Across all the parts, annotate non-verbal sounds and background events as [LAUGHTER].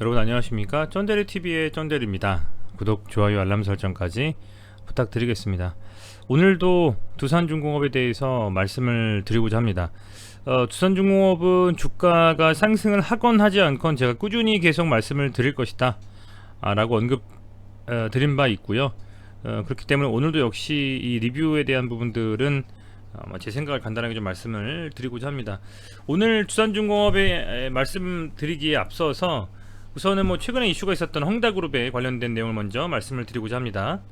여러분 안녕하십니까? 쩐데리TV의 쩐데리입니다. 구독, 좋아요, 알람 설정까지 부탁드리겠습니다. 오늘도 두산중공업에 대해서 말씀을 드리고자 합니다. 어, 두산중공업은 주가가 상승을 하건 하지 않건 제가 꾸준히 계속 말씀을 드릴 것이다 아, 라고 언급 어, 드린 바 있고요. 어, 그렇기 때문에 오늘도 역시 이 리뷰에 대한 부분들은 아마 제 생각을 간단하게 좀 말씀을 드리고자 합니다. 오늘 두산중공업에 말씀드리기에 앞서서 우선은 뭐 최근에 이슈가 있었던 헝다그룹에 관련된 내용을 먼저 말씀을 드리고자 합니다.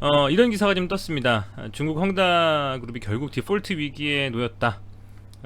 어, 이런 기사가 좀 떴습니다. 중국 헝다그룹이 결국 디폴트 위기에 놓였다.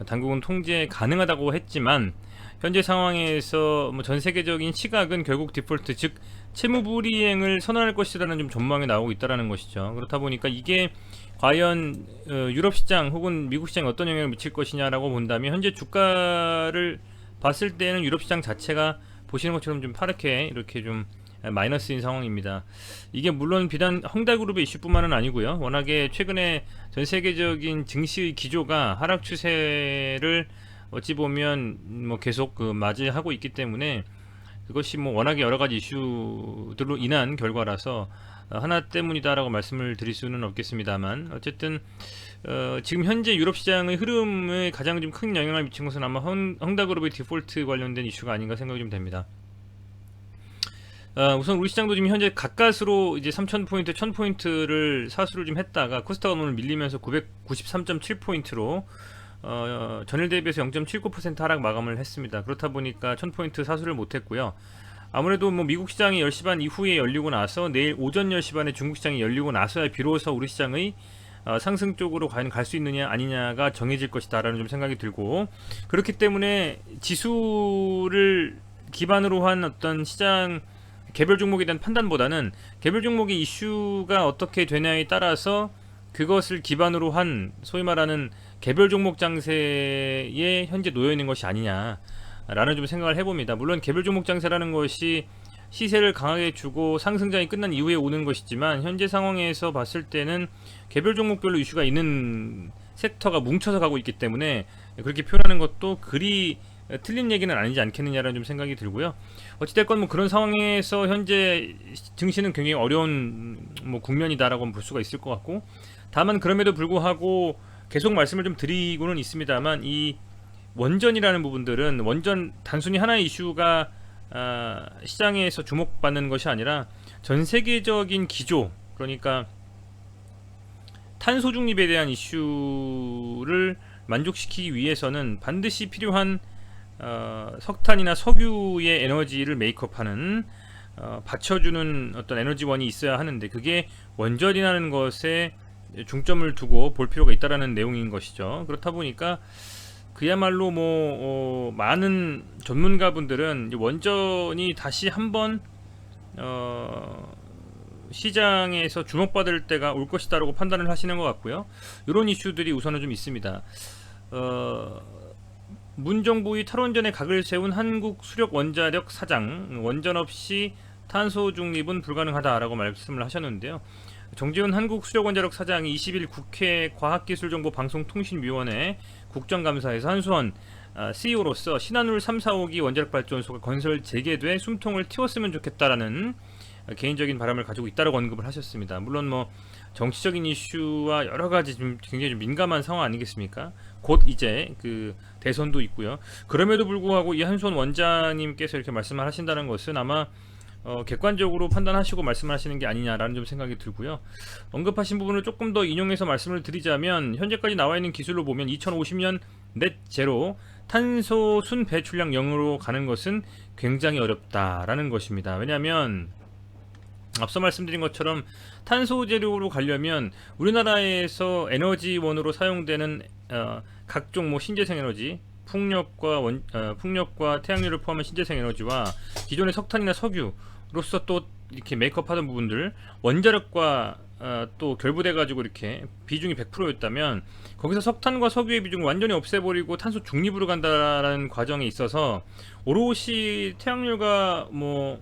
당국은 통제 가능하다고 했지만 현재 상황에서 뭐 전 세계적인 시각은 결국 디폴트 즉 채무 불이행을 선언할 것이라는 좀 전망이 나오고 있다라는 것이죠. 그렇다 보니까 이게 과연 어, 유럽 시장 혹은 미국 시장에 어떤 영향을 미칠 것이냐라고 본다면 현재 주가를 봤을 때는 유럽 시장 자체가 보시는 것처럼 좀 파랗게 이렇게 좀 마이너스인 상황입니다. 이게 물론 비단 헝다그룹의 이슈뿐만은 아니고요. 워낙에 최근에 전 세계적인 증시의 기조가 하락 추세를 어찌 보면 뭐 계속 그 맞이하고 있기 때문에 그것이 뭐 워낙에 여러 가지 이슈들로 인한 결과라서 하나 때문이다라고 말씀을 드릴 수는 없겠습니다만 어쨌든 어, 지금 현재 유럽 시장의 흐름에 가장 좀 큰 영향을 미친 것은 아마 헝, 헝다그룹의 디폴트 관련된 이슈가 아닌가 생각이 좀 됩니다. 어, 우선 우리 시장도 지금 현재 가까스로 이제 3,000포인트, 1,000포인트를 사수를 좀 했다가 코스닥은 오늘 밀리면서 993.7포인트로 어, 전일 대비해서 0.79% 하락 마감을 했습니다. 그렇다 보니까 1000포인트 사수를 못했고요. 아무래도 뭐 미국 시장이 10시 반 이후에 열리고 나서 내일 오전 10시 반에 중국 시장이 열리고 나서야 비로소 우리 시장의 어, 상승 쪽으로 과연 갈 수 있느냐 아니냐가 정해질 것이다라는 좀 생각이 들고 그렇기 때문에 지수를 기반으로 한 어떤 시장 개별 종목에 대한 판단보다는 개별 종목의 이슈가 어떻게 되냐에 따라서 그것을 기반으로 한 소위 말하는 개별 종목 장세에 현재 놓여 있는 것이 아니냐라는 좀 생각을 해봅니다. 물론 개별 종목 장세라는 것이 시세를 강하게 주고 상승장이 끝난 이후에 오는 것이지만 현재 상황에서 봤을 때는 개별 종목별로 이슈가 있는 섹터가 뭉쳐서 가고 있기 때문에 그렇게 표현하는 것도 그리 틀린 얘기는 아니지 않겠느냐라는 좀 생각이 들고요. 어찌됐건 뭐 그런 상황에서 현재 증시는 굉장히 어려운 뭐 국면이다라고 볼 수가 있을 것 같고 다만 그럼에도 불구하고 계속 말씀을 좀 드리고는 있습니다만 이 원전이라는 부분들은 원전 단순히 하나의 이슈가 아, 시장에서 주목받는 것이 아니라 전 세계적인 기조 그러니까 탄소 중립에 대한 이슈를 만족시키기 위해서는 반드시 필요한 어, 석탄이나 석유의 에너지를 메이크업하는 어, 받쳐주는 어떤 에너지원이 있어야 하는데 그게 원전이라는 것에 중점을 두고 볼 필요가 있다라는 내용인 것이죠. 그렇다 보니까 그야말로 뭐 어, 많은 전문가분들은 원전이 다시 한번 어, 시장에서 주목받을 때가 올 것이다라고 판단을 하시는 것 같고요. 이런 이슈들이 우선은 좀 있습니다. 어, 문 정부의 탈원전에 각을 세운 한국 수력 원자력 사장 원전 없이 탄소 중립은 불가능하다라고 말씀을 하셨는데요. 정재훈 한국수력원자력 사장이 20일 국회 과학기술정보방송통신위원회 국정감사에서 한수원 CEO로서 신한울 3, 4호기 원자력 발전소가 건설 재개돼 숨통을 틔웠으면 좋겠다라는 개인적인 바람을 가지고 있다고 언급을 하셨습니다. 물론 뭐 정치적인 이슈와 여러 가지 좀 굉장히 좀 민감한 상황 아니겠습니까? 곧 이제 그 대선도 있고요. 그럼에도 불구하고 이 한수원 원장님께서 이렇게 말씀을 하신다는 것은 아마 어, 객관적으로 판단하시고 말씀하시는 게 아니냐라는 좀 생각이 들고요. 언급하신 부분을 조금 더 인용해서 말씀을 드리자면 현재까지 나와 있는 기술로 보면 2050년 넷 제로 탄소 순 배출량 0으로 가는 것은 굉장히 어렵다라는 것입니다. 왜냐하면 앞서 말씀드린 것처럼 탄소 재료로 가려면 우리나라에서 에너지원으로 사용되는 어, 각종 뭐 신재생 에너지 풍력과 원, 어, 풍력과 태양열을 포함한 신재생 에너지와 기존의 석탄이나 석유 로서 또 이렇게 메이크업하던 부분들 원자력과 어, 또 결부돼 가지고 이렇게 비중이 100%였다면 거기서 석탄과 석유의 비중을 완전히 없애버리고 탄소 중립으로 간다라는 과정에 있어서 오롯이 태양열과 뭐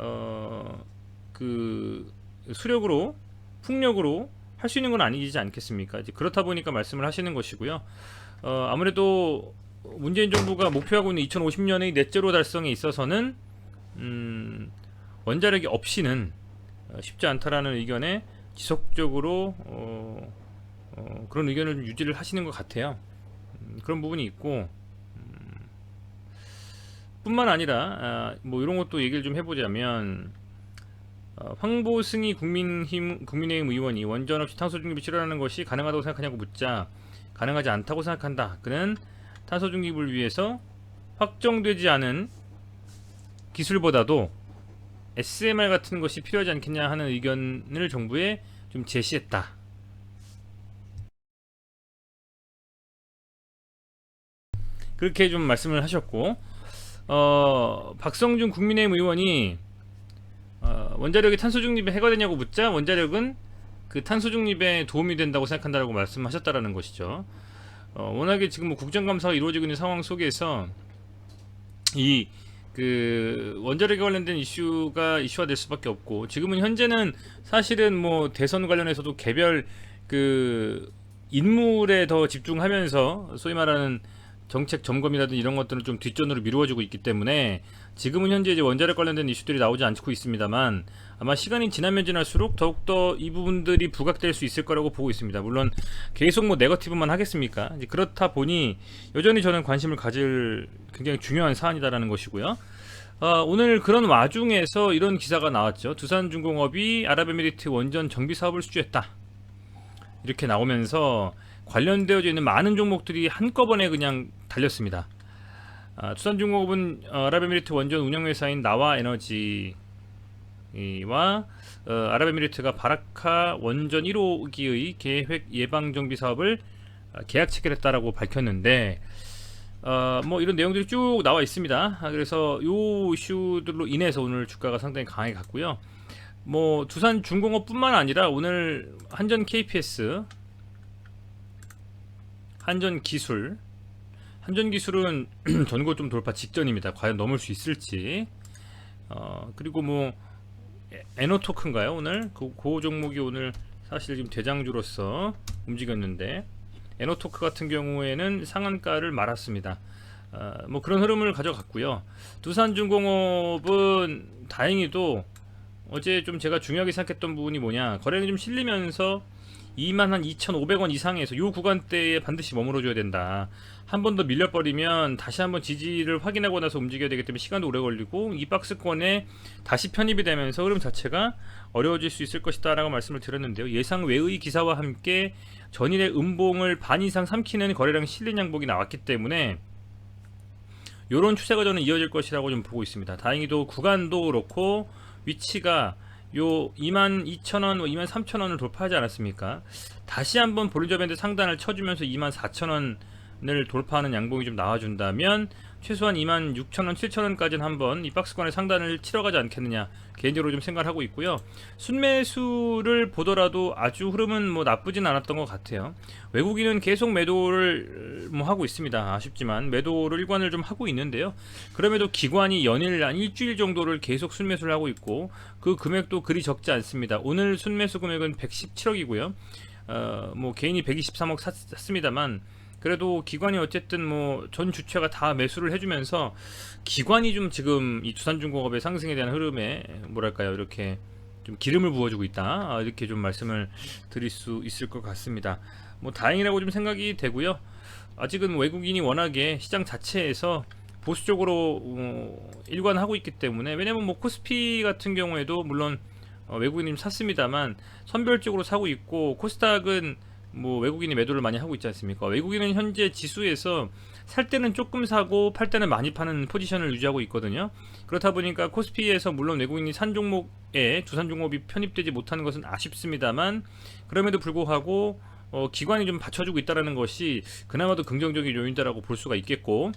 어 그 수력으로 풍력으로 할 수 있는 건 아니지 않겠습니까? 그렇다 보니까 말씀을 하시는 것이고요. 어, 아무래도 문재인 정부가 목표하고 있는 2050년의 넷제로 달성에 있어서는 음, 원자력이 없이는 어, 쉽지 않다라는 의견에 지속적으로 어, 어, 그런 의견을 좀 유지를 하시는 것 같아요. 음, 그런 부분이 있고 음, 뿐만 아니라 아, 뭐 이런 것도 얘기를 좀 해보자면 어, 황보승이 국민힘 국민의힘 의원이 원전 없이 탄소 중립을 실현하는 것이 가능하다고 생각하냐고 묻자 가능하지 않다고 생각한다. 그는 탄소 중립을 위해서 확정되지 않은 기술보다도 SMR 같은 것이 필요하지 않겠냐 하는 의견을 정부에 좀 제시했다. 그렇게 좀 말씀을 하셨고 어, 박성준 국민의힘 의원이 어, 원자력이 탄소 중립에 해가 되냐고 묻자 원자력은 그 탄소 중립에 도움이 된다고 생각한다라고 말씀하셨다라는 것이죠. 어, 워낙에 지금 뭐 국정감사가 이루어지고 있는 상황 속에서 이 그 원자력에 관련된 이슈가 이슈화 될 수밖에 없고 지금은 현재는 사실은 뭐 대선 관련해서도 개별 그 인물에 더 집중하면서 소위 말하는 정책 점검이라든 이런 것들은 좀 뒷전으로 미루어지고 있기 때문에 지금은 현재 이제 원자력 관련된 이슈들이 나오지 않고 있습니다만 아마 시간이 지나면 지날수록 더욱더 이 부분들이 부각될 수 있을 거라고 보고 있습니다. 물론 계속 뭐 네거티브만 하겠습니까? 그렇다 보니 여전히 저는 관심을 가질 굉장히 중요한 사안이다라는 것이고요. 어, 오늘 그런 와중에서 이런 기사가 나왔죠. 두산중공업이 아랍에미리트 원전 정비 사업을 수주했다. 이렇게 나오면서 관련되어져 있는 많은 종목들이 한꺼번에 그냥 달렸습니다. 아, 투산중공업은 어, 아랍에미리트 원전 운영회사인 나와 에너지와 어, 아랍에미리트가 바라카 원전 1호기의 계획 예방 정비 사업을 아, 계약 체결했다라고 밝혔는데 어, 뭐 이런 내용들이 쭉 나와 있습니다. 아, 그래서 요 이슈들로 인해서 오늘 주가가 상당히 강하게 갔고요. 뭐 두산 중공업뿐만 아니라 오늘 한전 KPS 한전 기술 한전 기술은 [CLEARS THROAT] 전고 좀 돌파 직전입니다. 과연 넘을 수 있을지. 어, 그리고 뭐 에- 에너토크인가요 오늘 그, 그 종목이 오늘 사실 지금 대장주로서 움직였는데 에너토크 같은 경우에는 상한가를 말았습니다. 어, 뭐 그런 흐름을 가져갔고요. 두산중공업은 다행히도 어제 좀 제가 중요하게 생각했던 부분이 뭐냐 거래량이 좀 실리면서 2만 한 2,500원 이상에서 요 구간대에 반드시 머물러줘야 된다. 한 번 더 밀려버리면 다시 한번 지지를 확인하고 나서 움직여야 되기 때문에 시간도 오래 걸리고 이 박스권에 다시 편입이 되면서 흐름 자체가 어려워질 수 있을 것이다 라고 말씀을 드렸는데요. 예상 외의 기사와 함께 전일의 음봉을 반 이상 삼키는 거래량 실린 양봉이 나왔기 때문에 요런 추세가 저는 이어질 것이라고 좀 보고 있습니다. 다행히도 구간도 그렇고 위치가 요 22,000원, 23,000원을 돌파하지 않았습니까? 다시 한번 볼리저 밴드 상단을 쳐주면서 24,000원을 돌파하는 양봉이 좀 나와준다면 최소한 26,000원, 7,000원까지는 한번 이 박스권의 상단을 치러가지 않겠느냐 개인적으로 좀 생각을 하고 있고요. 순매수를 보더라도 아주 흐름은 뭐 나쁘진 않았던 것 같아요. 외국인은 계속 매도를 뭐 하고 있습니다. 아쉽지만 매도를 일관을 좀 하고 있는데요. 그럼에도 기관이 연일 한 일주일 정도를 계속 순매수를 하고 있고 그 금액도 그리 적지 않습니다. 오늘 순매수 금액은 117억이고요. 어, 뭐 개인이 123억 샀습니다만 그래도 기관이 어쨌든 뭐 전 주체가 다 매수를 해주면서 기관이 좀 지금 이 두산중공업의 상승에 대한 흐름에 뭐랄까요 이렇게 좀 기름을 부어주고 있다 아, 이렇게 좀 말씀을 드릴 수 있을 것 같습니다. 뭐 다행이라고 좀 생각이 되고요. 아직은 외국인이 워낙에 시장 자체에서 보수적으로 어, 일관하고 있기 때문에 왜냐면 뭐 코스피 같은 경우에도 물론 어, 외국인이 좀 샀습니다만 선별적으로 사고 있고 코스닥은 뭐 외국인이 매도를 많이 하고 있지 않습니까? 외국인은 현재 지수에서 살 때는 조금 사고 팔 때는 많이 파는 포지션을 유지하고 있거든요. 그렇다 보니까 코스피에서 물론 외국인이 산 종목에 두산 종목이 편입되지 못하는 것은 아쉽습니다만 그럼에도 불구하고 어, 기관이 좀 받쳐주고 있다는 것이 그나마도 긍정적인 요인이라고 볼 수가 있겠고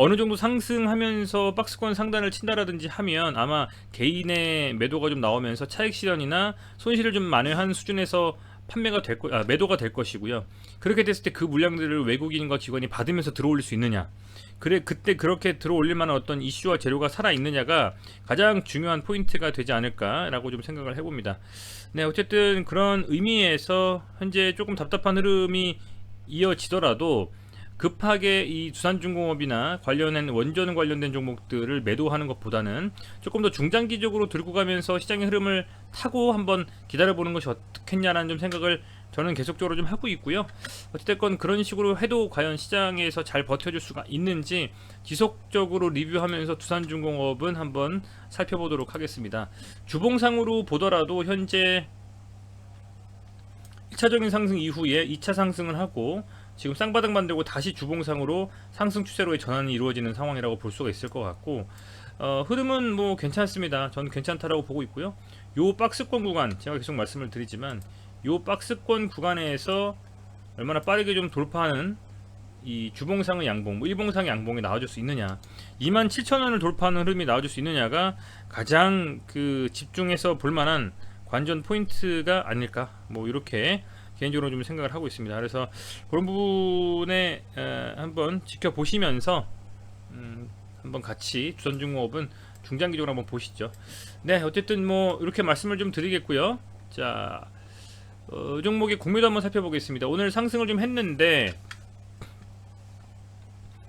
어느 정도 상승하면서 박스권 상단을 친다라든지 하면 아마 개인의 매도가 좀 나오면서 차익 실현이나 손실을 좀 만회한 수준에서 판매가 될 거, 아, 매도가 될 것이고요. 그렇게 됐을 때 그 물량들을 외국인과 기관이 받으면서 들어올릴 수 있느냐. 그래 그때 그렇게 들어올릴 만한 어떤 이슈와 재료가 살아 있느냐가 가장 중요한 포인트가 되지 않을까라고 좀 생각을 해봅니다. 네, 어쨌든 그런 의미에서 현재 조금 답답한 흐름이 이어지더라도 급하게 이 두산중공업이나 관련된 원전 관련된 종목들을 매도하는 것보다는 조금 더 중장기적으로 들고 가면서 시장의 흐름을 타고 한번 기다려보는 것이 어떻겠냐라는 좀 생각을 저는 계속적으로 좀 하고 있고요. 어찌됐건 그런 식으로 해도 과연 시장에서 잘 버텨줄 수가 있는지 지속적으로 리뷰하면서 두산중공업은 한번 살펴보도록 하겠습니다. 주봉상으로 보더라도 현재 1차적인 상승 이후에 2차 상승을 하고 지금 쌍바닥 만들고 다시 주봉상으로 상승 추세로의 전환이 이루어지는 상황이라고 볼 수가 있을 것 같고 어, 흐름은 뭐 괜찮습니다. 저는 괜찮다라고 보고 있고요. 요 박스권 구간 제가 계속 말씀을 드리지만 요 박스권 구간에서 얼마나 빠르게 좀 돌파하는 이 주봉상의 양봉, 뭐 일봉상의 양봉이 나와줄 수 있느냐, 27,000원을 돌파하는 흐름이 나와줄 수 있느냐가 가장 그 집중해서 볼만한 관전 포인트가 아닐까, 뭐 이렇게 개인적으로 좀 생각을 하고 있습니다. 그래서 그런 부분에 에, 한번 지켜보시면서 음, 한번 같이 두산중공업은 중장기적으로 한번 보시죠. 네, 어쨌든 뭐 이렇게 말씀을 좀 드리겠고요. 자, 어, 종목의 공매도 한번 살펴보겠습니다. 오늘 상승을 좀 했는데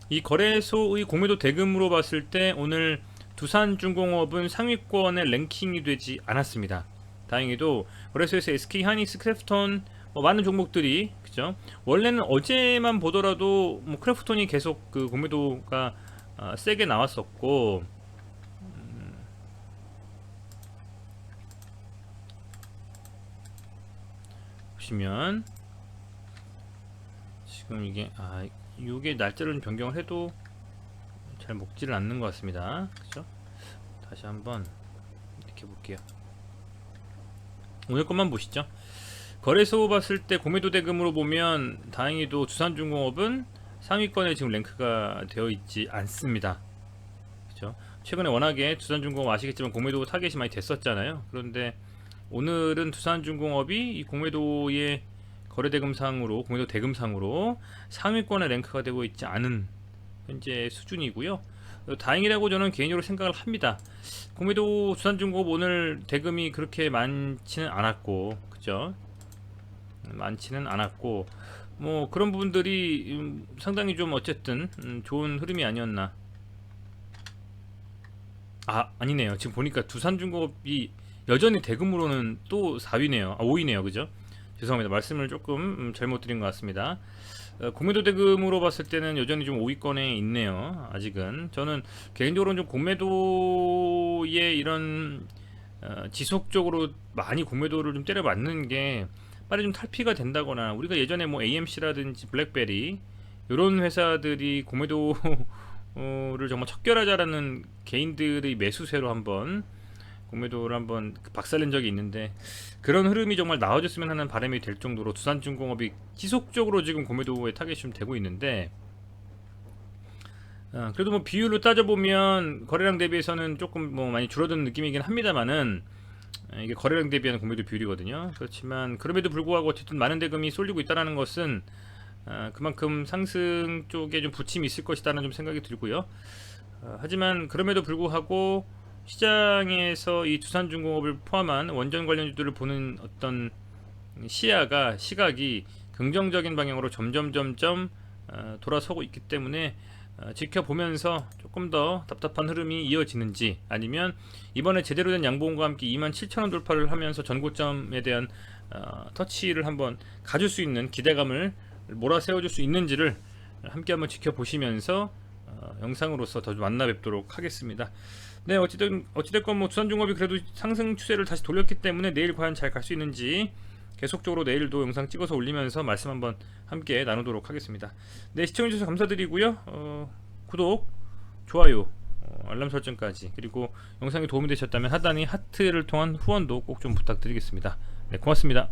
이 거래소의 공매도 대금으로 봤을 때 오늘 두산중공업은 상위권에 랭킹이 되지 않았습니다. 다행히도 거래소에서 SK 하이닉스 크래프톤 뭐 많은 종목들이 그죠? 원래는 어제만 보더라도 뭐 크래프톤이 계속 그 공매도가 아, 세게 나왔었고 음, 보시면 지금 이게 아 이게 날짜를 좀 변경을 해도 잘 먹지를 않는 것 같습니다. 그죠? 다시 한번 이렇게 볼게요. 오늘 것만 보시죠. 거래소 봤을 때 공매도 대금으로 보면 다행히도 두산중공업은 상위권에 지금 랭크가 되어 있지 않습니다. 그죠? 최근에 워낙에 두산중공업 아시겠지만 공매도 타겟이 많이 됐었잖아요. 그런데 오늘은 두산중공업이 이 공매도의 거래대금상으로 공매도 대금상으로 상위권에 랭크가 되고 있지 않은 현재 수준이고요. 다행이라고 저는 개인적으로 생각을 합니다. 공매도 두산중공업 오늘 대금이 그렇게 많지는 않았고, 그죠? 많지는 않았고, 뭐 그런 부분들이 음, 상당히 좀 어쨌든 음, 좋은 흐름이 아니었나. 아 아니네요. 지금 보니까 두산중공업이 여전히 대금으로는 또 4위네요. 아 5위네요. 그죠? 죄송합니다. 말씀을 조금 음, 잘못 드린 것 같습니다. 어, 공매도 대금으로 봤을 때는 여전히 좀 5위권에 있네요. 아직은 저는 개인적으로는 좀 공매도의 이런 어, 지속적으로 많이 공매도를 좀 때려 맞는 게 빨리 좀 탈피가 된다거나 우리가 예전에 뭐 AMC라든지 블랙베리 이런 회사들이 공매도를 [LAUGHS] 정말 척결하자라는 개인들의 매수세로 한번 공매도를 한번 박살낸 적이 있는데 그런 흐름이 정말 나와줬으면 하는 바람이 될 정도로 두산중공업이 지속적으로 지금 공매도에 타겟이 좀 되고 있는데 어, 그래도 뭐 비율로 따져보면 거래량 대비해서는 조금 뭐 많이 줄어든 느낌이긴 합니다만은 어, 이게 거래량 대비하는 공매도 비율이거든요. 그렇지만 그럼에도 불구하고 어쨌든 많은 대금이 쏠리고 있다는 것은 어, 그만큼 상승 쪽에 좀 부침이 있을 것이다는 좀 생각이 들고요. 어, 하지만 그럼에도 불구하고 시장에서 이 두산중공업을 포함한 원전 관련주들을 보는 어떤 시야가 시각이 긍정적인 방향으로 점점 점점 어, 돌아서고 있기 때문에 어, 지켜보면서 조금 더 답답한 흐름이 이어지는지 아니면 이번에 제대로 된 양봉과 함께 27,000원 돌파를 하면서 전고점에 대한 어, 터치를 한번 가질 수 있는 기대감을 몰아세워줄 수 있는지를 함께 한번 지켜보시면서 어, 영상으로서 더 만나 뵙도록 하겠습니다. 네, 어찌든 어찌됐건 뭐 두산중업이 그래도 상승 추세를 다시 돌렸기 때문에 내일 과연 잘 갈 수 있는지 계속적으로 내일도 영상 찍어서 올리면서 말씀 한번 함께 나누도록 하겠습니다. 네, 시청해주셔서 감사드리고요. 어, 구독, 좋아요, 어, 알람 설정까지 그리고 영상이 도움이 되셨다면 하단이 하트를 통한 후원도 꼭 좀 부탁드리겠습니다. 네, 고맙습니다.